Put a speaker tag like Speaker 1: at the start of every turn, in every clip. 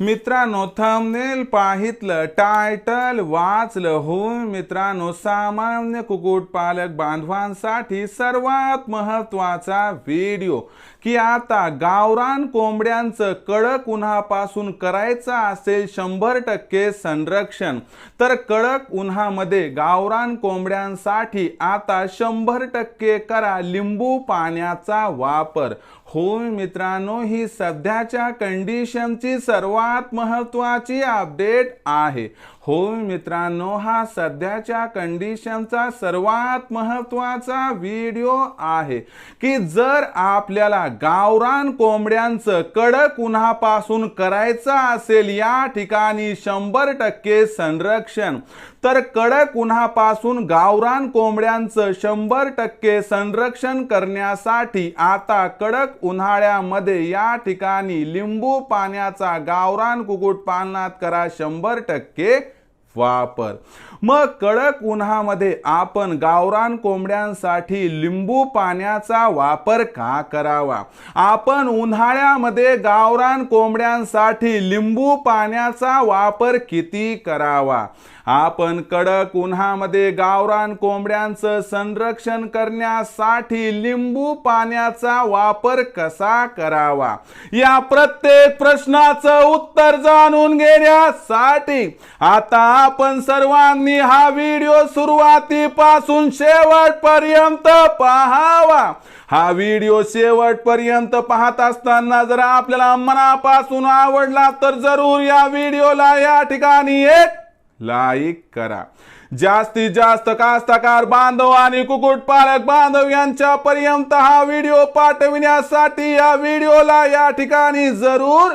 Speaker 1: मित्रांनो thumbnail पाहितलं title वाचलं होऊन मित्रांनो सामान्य कुक्कुटपालक बांधवांसाठी सर्वात महत्त्वाचा व्हिडिओ की आता गावरान कोंबड्यांचं कडक उन्हापासून करायचं असेल शंभर टक्के संरक्षण तर कडक उन्हामध्ये गावरान कोंबड्यांसाठी आता शंभर टक्के करा लिंबू पाण्याचा वापर. होय मित्रांनो ही सध्याच्या कंडिशनची सर्वात महत्वाची अपडेट आहे. होय मित्रांनो हा सध्याच्या कंडिशनचा सर्वात महत्त्वाचा व्हिडिओ आहे की जर आपल्याला गावरान कोंबड्यांचं कडक उन्हापासून करायचं असेल या ठिकाणी शंभर टक्के संरक्षण तर कडक उन्हापासून गावरान कोंबड्यांचं शंभर टक्के संरक्षण करण्यासाठी आता कडक उन्हाळ्यामध्ये या ठिकाणी लिंबू पाण्याचा गावरान कुक्कुटपालनात करा शंभर टक्के. वापर. मग कडक उन्हामध्ये आपण गावरान कोंबड्यांसाठी लिंबू पाण्याचा वापर का करावा? आपण उन्हाळ्यामध्ये गावरान कोंबड्यांसाठी लिंबू पाण्याचा वापर किती करावा? आपण कडक उन्हामध्ये गावरान कोंबड्यांचं संरक्षण करण्यासाठी लिंबू पाण्याचा वापर कसा करावा? या प्रत्येक प्रश्नाचं उत्तर जाणून घेण्यासाठी आता आपण सर्वांनी हा व्हिडिओ सुरुवातीपासून शेवटपर्यंत पाहावा. हा व्हिडिओ शेवटपर्यंत पाहत असताना जर आपल्याला मनापासून आवडला तर जरूर या व्हिडिओला या ठिकाणी एक लाईक करा. जास्तीत जास्त कास्तकार बांधव आणि कुक्कुटपालक बांधव यांच्या पर्यंत हा व्हिडिओ पाठविण्यासाठी या व्हिडिओला या ठिकाणी जरूर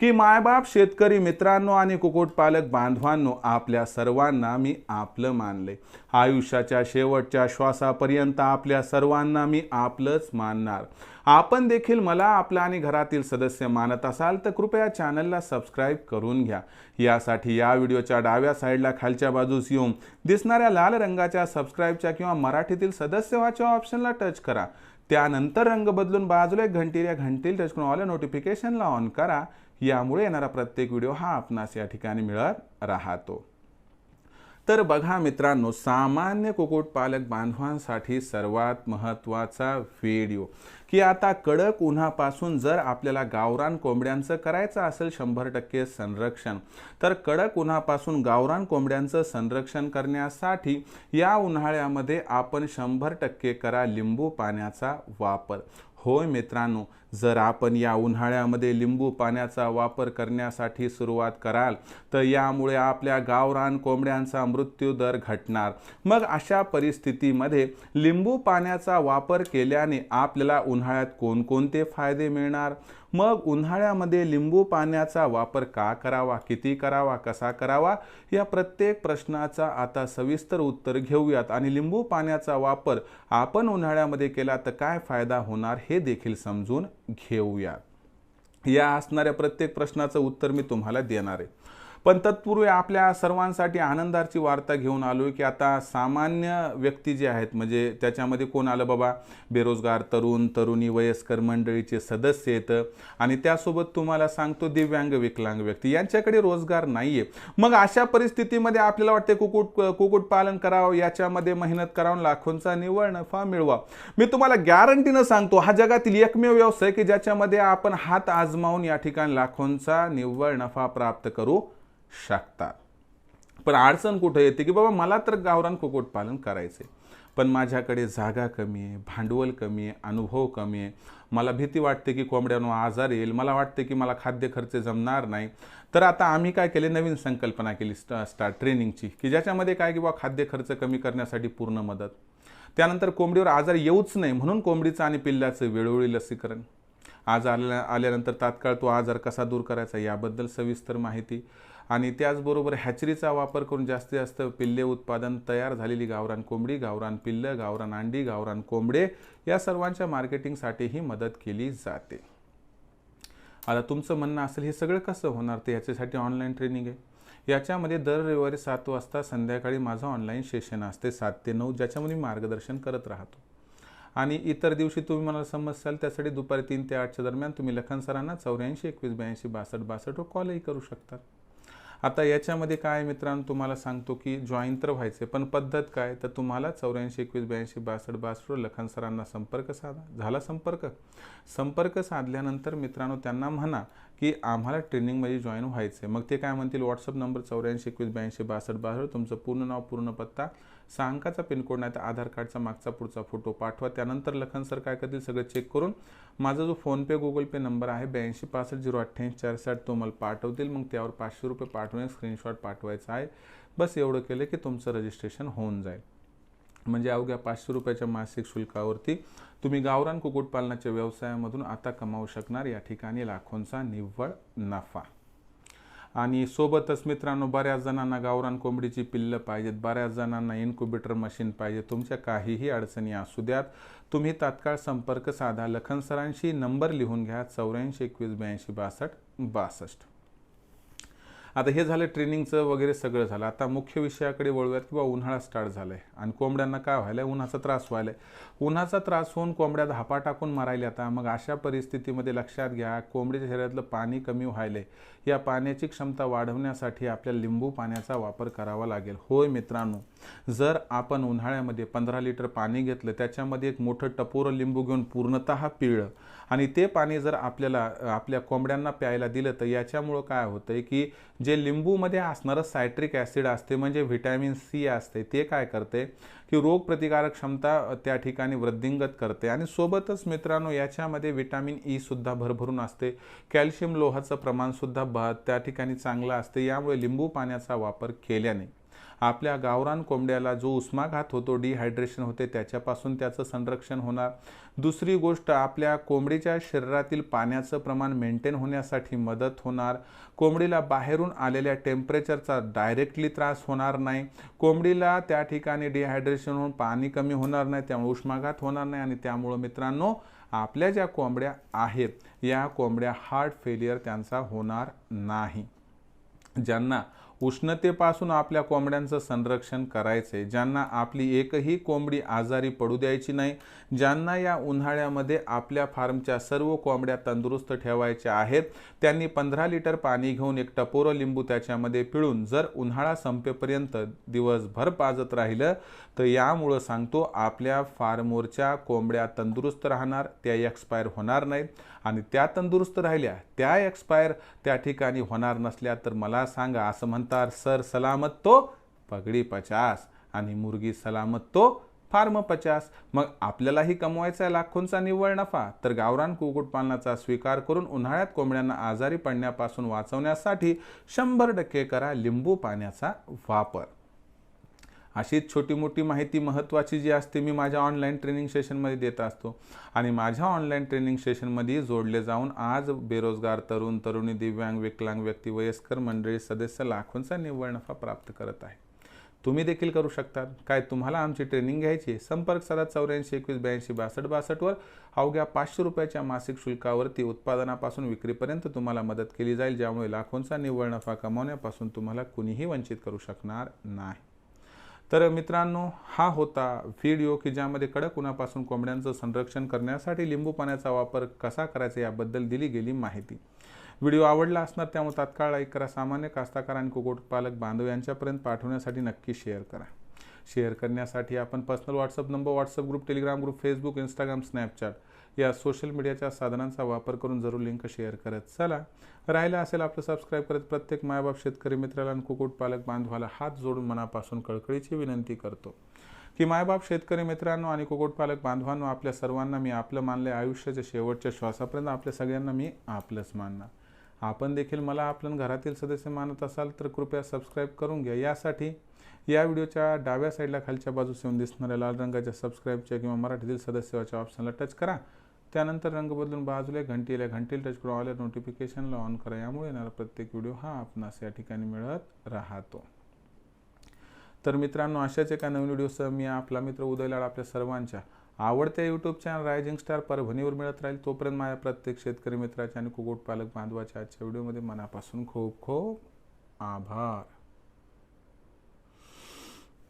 Speaker 1: की मायबाप शेतकरी मित्रांनो आणि कुक्कुटपालक बांधवांनो आपल्या सर्वांना मी आपलं मानले आयुष्याच्या शेवटच्या श्वासापर्यंत आपल्या सर्वांना मी आपलंच मानणार. आपण देखील मला आपला आणि घरातील सदस्य मानत असाल तर कृपया चॅनलला सबस्क्राईब करून घ्या. यासाठी या व्हिडिओच्या डाव्या साईडला खालच्या बाजूस येऊन दिसणाऱ्या लाल रंगाच्या सबस्क्राईबच्या किंवा मराठीतील सदस्य व्हाच्या ऑप्शनला टच करा. त्यानंतर रंग बदलून बाजूला एक घंटी या घंटील टच करून ऑल नोटिफिकेशनला ऑन करा. यामुळे येणारा प्रत्येक व्हिडिओ हा आपणास या ठिकाणी मिळत राहतो. तर बघा मित्रांनो सामान्य कुक्कुटपालक बांधवांसाठी सर्वात महत्त्वाचा व्हिडिओ की आता कडक उन्हापासून जर आपल्याला गावरान कोंबड्यांचं करायचं असेल शंभर टक्के संरक्षण तर कडक उन्हापासून गावरान कोंबड्यांचं संरक्षण करण्यासाठी या उन्हाळ्यामध्ये आपण शंभर टक्के करा लिंबू पाण्याचा वापर. होय मित्रांनो जर आपण या उन्हाळ्यामध्ये लिंबू पाण्याचा वापर करण्यासाठी सुरुवात कराल तर यामुळे आपल्या गावरान कोंबड्यांचा मृत्यू दर घटणार. मग अशा परिस्थितीमध्ये लिंबू पाण्याचा वापर केल्याने आपल्याला उन्हाळ्यात कोणकोणते फायदे मिळणार? मग उन्हाळ्यामध्ये लिंबू पाण्याचा वापर का करावा? किती करावा? कसा करावा? या प्रत्येक प्रश्नाचा आता सविस्तर उत्तर घेऊयात. आणि लिंबू पाण्याचा वापर आपण उन्हाळ्यामध्ये केला तर काय फायदा होणार हे देखील समजून घेऊयात. या असणाऱ्या प्रत्येक प्रश्नाचं उत्तर मी तुम्हाला देणार आहे. पण तत्पूर्वी आपल्या सर्वांसाठी आनंदाची वार्ता घेऊन आलो की आता सामान्य व्यक्ती जे आहेत म्हणजे त्याच्यामध्ये कोण आलं बाबा? बेरोजगार तरुण तरुणी वयस्कर मंडळीचे सदस्य येतं आणि त्यासोबत तुम्हाला सांगतो दिव्यांग विकलांग व्यक्ती. यांच्याकडे रोजगार नाही आहे मग अशा परिस्थितीमध्ये आपल्याला वाटते कुकुट कुक्कुटपालन करावं याच्यामध्ये मेहनत करावं लाखोंचा निव्वळ नफा मिळवा मी तुम्हाला गॅरंटीनं सांगतो हा जगातील एकमेव व्यवसाय की ज्याच्यामध्ये आपण हात आजमावून या ठिकाणी लाखोंचा निव्वळ नफा प्राप्त करू शकतात. पण अडचण कुठे येते की बाबा मला तर गावरान कुक्कुटपालन करायचे पण माझ्याकडे जागा कमी आहे भांडवल कमी आहे अनुभव कमी आहे. मला भीती वाटते की कोंबड्यांना आजार येईल. मला वाटते की मला खाद्य खर्च जमणार नाही. तर आता आम्ही काय केले? नवीन संकल्पना केली स्टा स्टार्ट ट्रेनिंगची. की ज्याच्यामध्ये काय की बाबा खाद्य खर्च कमी करण्यासाठी पूर्ण मदत. त्यानंतर कोंबडीवर आजार येऊच नाही. म्हणून कोंबडीचं आणि पिल्ल्याचं वेळोवेळी लसीकरण. आज आल्या आल्यानंतर तात्काळ तो आजार कसा दूर करायचा याबद्दल सविस्तर माहिती. आणि त्याचबरोबर हॅचरीचा वापर करून जास्तीत जास्त पिल्ले उत्पादन तयार झालेली गावरान कोंबडी गावरान पिल्लं गावरान अंडी गावरान कोंबडे या सर्वांच्या मार्केटिंगसाठीही मदत केली जाते. आता तुमचं म्हणणं असेल हे सगळं कसं होणार? ते याच्यासाठी ऑनलाईन ट्रेनिंग आहे. याच्यामध्ये दर रविवारी सात वाजता संध्याकाळी माझं ऑनलाईन सेशन असते सात ते नऊ ज्याच्यामध्ये मी मार्गदर्शन करत राहतो. आणि इतर दिवशी तुम्ही मला समजसाल त्यासाठी दुपारी तीन ते आठच्या दरम्यान तुम्ही लखन सरांना चौऱ्याऐंशी एकवीस ब्याऐंशी बासष्ट बासष्टवर कॉलही करू शकता. आता याच्यामध्ये काय मित्रांनो तुम्हाला सांगतो की जॉईन तर व्हायचे पण पद्धत काय? तर तुम्हाला चौऱ्याऐंशी एकवीस ब्याऐंशी बासष्ट बासष्ट लखन सरांना संपर्क साधा. झाला संपर्क? संपर्क साधल्यानंतर मित्रांनो त्यांना म्हणा की आम्हाला ट्रेनिंगमध्ये जॉईन व्हायचे मग ते काय म्हणतील? व्हॉट्सअप नंबर चौऱ्याऐंशी एकवीस ब्याऐंशी बासष्ट बासष्ट तुमचं पूर्ण नाव पूर्ण पत्ता सहा अंकाचा पिनकोड नाही तर आधार कार्डचा मागचा पुढचा फोटो पाठवा. त्यानंतर लखन सर काय करतील सगळं चेक करून माझा जो फोनपे गुगल पे नंबर आहे ब्याऐंशी पासष्ट झिरो अठ्ठ्याऐंशी चारसाठ तो मला पाठवतील. मग त्यावर पाचशे रुपये पाठवून स्क्रीनशॉट पाठवायचा आहे. बस एवढं केलं की तुमचं रजिस्ट्रेशन होऊन जाईल. म्हणजे अवघ्या पाचशे रुपयाच्या मासिक शुल्कावरती तुम्ही गावरान कुक्कुटपालनाच्या व्यवसायामधून आता कमावू शकणार या ठिकाणी लाखोंचा निव्वळ नफा. आणि सोबतच मित्रांनो बऱ्याच जणांना गावरान कोंबडीची पिल्लं पाहिजेत बऱ्याच जणांना इन्क्युबेटर मशीन पाहिजे तुमच्या काहीही अडचणी असू द्यात. तुम्ही तात्काळ संपर्क साधा लखन सरांशी नंबर लिहून घ्या चौऱ्याऐंशी एकवीस ब्याऐंशी बासष्ट बासष्ट. आता हे झालं ट्रेनिंगचं वगैरे सगळं झालं. आता मुख्य विषयाकडे वळूयात किंवा उन्हाळा स्टार्ट झालाय. आणि कोंबड्यांना काय व्हायला आहे उन्हाचा त्रास व्हायला आहे उन्हाचा त्रास होऊन कोंबड्या धापा टाकून मारायला आता मग अशा परिस्थितीमध्ये लक्षात घ्या कोंबडीच्या शरीरातलं पाणी कमी व्हायलंय. या पाण्याची क्षमता वाढवण्यासाठी आपल्या लिंबू पाण्याचा वापर करावा लागेल. होय मित्रांनो जर आपण उन्हाळ्यामध्ये पंधरा लिटर पाणी घेतलं त्याच्यामध्ये एक मोठं टपोरं लिंबू घेऊन पूर्णतः पिळलं आणि ते पाणी जर आपल्याला आपल्या कोंबड्यांना प्यायला दिलं तर याच्यामुळं काय होतंय की जे लिंबूमध्ये असणारं सायट्रिक ॲसिड असते म्हणजे व्हिटॅमिन सी असते ते काय करते? की रोगप्रतिकारक क्षमता त्या ठिकाणी वृद्धिंगत करते. आणि सोबतच मित्रांनो याच्यामध्ये व्हिटॅमिन ई सुद्धा भरभरून असते. कॅल्शियम लोहाचं प्रमाणसुद्धा ब त्या ठिकाणी चांगलं असते. यामुळे लिंबू पाण्याचा वापर केल्याने. आपल्या गावरान कोंबड्याला जो उष्माघात होतो डिहायड्रेशन होते त्याच्यापासून त्याचं संरक्षण होणार. दुसरी गोष्ट आपल्या कोंबडीच्या शरीरातील पाण्याचं प्रमाण मेंटेन होण्यासाठी मदत होणार. कोंबडीला बाहेरून आलेल्या टेम्परेचरचा डायरेक्टली त्रास होणार नाही. कोंबडीला त्या ठिकाणी डिहायड्रेशन होऊन पाणी कमी होणार नाही त्यामुळे उष्माघात होणार नाही आणि त्यामुळं मित्रांनो आपल्या ज्या कोंबड्या आहेत या कोंबड्या हार्ट फेलियर त्यांचा होणार नाही. ज्यांना उष्णतेपासून आपल्या कोंबड्यांचं संरक्षण करायचं आहे ज्यांना आपली एकही कोंबडी आजारी पडू द्यायची नाही ज्यांना या उन्हाळ्यामध्ये आपल्या फार्मच्या सर्व कोंबड्या तंदुरुस्त ठेवायच्या आहेत त्यांनी पंधरा लिटर पाणी घेऊन एक टपोरं लिंबू त्याच्यामध्ये पिळून जर उन्हाळा संपेपर्यंत दिवसभर पाजत राहिलं तर यामुळं सांगतो आपल्या फार्मवरच्या कोंबड्या तंदुरुस्त राहणार त्या एक्सपायर होणार नाहीत. आणि त्या तंदुरुस्त राहिल्या त्या एक्सपायर त्या ठिकाणी होणार नसल्या तर मला सांगा असं म्हणतात सर सलामत तो पगडी पचास आणि मुर्गी सलामत तो फार्म पचास. मग आपल्यालाही कमवायचा आहे लाखोंचा निव्वळ नफा तर गावरान कुक्कुटपालनाचा स्वीकार करून उन्हाळ्यात कोंबड्यांना आजारी पडण्यापासून वाचवण्यासाठी शंभर टक्के करा लिंबू पाण्याचा वापर. अशीच छोटी मोठी माहिती महत्त्वाची जी असते मी माझ्या ऑनलाईन ट्रेनिंग सेशनमध्ये देत असतो. आणि माझ्या ऑनलाईन ट्रेनिंग सेशनमध्ये जोडले जाऊन आज बेरोजगार तरुण तरुणी दिव्यांग विकलांग व्यक्ती वयस्कर मंडळी सदस्य लाखोंचा निव्वळ नफा प्राप्त करत आहे. तुम्ही देखील करू शकतात काय तुम्हाला आमची ट्रेनिंग घ्यायची संपर्क साधा चौऱ्याऐंशी एकवीस ब्याऐंशी बासष्ट बासष्टवर अवघ्या पाचशे रुपयाच्या मासिक शुल्कावरती उत्पादनापासून विक्रीपर्यंत तुम्हाला मदत केली जाईल ज्यामुळे लाखोंचा निव्वळ नफा कमावण्यापासून तुम्हाला कुणीही वंचित करू शकणार नाही. तर मित्रांनो हा होता व्हिडिओ की ज्यामध्ये कडक उन्हापासून कोंबड्यांचं संरक्षण करण्यासाठी लिंबू पाण्याचा वापर कसा करायचा याबद्दल दिली गेली माहिती. व्हिडिओ आवडला असणार त्यामुळे तात्काळ लाईक करा. सामान्य कास्ताकार आणि कुक्कुटपालक बांधव यांच्यापर्यंत पाठवण्यासाठी नक्की शेअर करा. शेअर करण्यासाठी आपण personal WhatsApp number WhatsApp group Telegram group Facebook Instagram Snapchat या सोशल मीडियाच्या साधनांचा वापर करून जरूर लिंक शेअर करत चला. राहिलं असेल आपलं सबस्क्राईब करत प्रत्येक मायबाप शेतकरी मित्राला आणि कुक्कुटपालक बांधवाला हात जोडून मनापासून कळकळीची विनंती करतो. की मायबाप शेतकरी मित्रांनो आणि कुक्कुटपालक बांधवांनो आपल्या सर्वांना मी आपलं मानलं आयुष्याच्या शेवटच्या श्वासापर्यंत आपल्या सगळ्यांना मी आपलंच मानणार. आपण देखील मला आपण घरातील सदस्य मानत असाल तर कृपया सबस्क्राईब करून घ्या. यासाठी या व्हिडिओच्या डाव्या साईडला खालच्या बाजूस येऊन दिसणाऱ्या लाल रंगाच्या सबस्क्राईबच्या किंवा मराठीतील सदस्याच्या ऑप्शनला टच करा. त्यानंतर रंग बदलून बाजूला घंटीला घंटीला टच करून ऑल नोटिफिकेशनला ऑन करा. यामुळे येणारा प्रत्येक व्हिडिओ हा आपणास या ठिकाणी मिळत राहतो. तर मित्रांनो अशाच एका नवीन व्हिडिओसह मी आपला मित्र उदय लाड आपल्या सर्वांच्या आवडत्या यूट्यूब चॅनल रायझिंग स्टार परभणीवर मिळत राहील. तोपर्यंत माझ्या प्रत्येक शेतकरी मित्राच्या आणि कुक्कुटपालक बांधवाच्या आजच्या व्हिडिओमध्ये मनापासून खूप खूप आभार.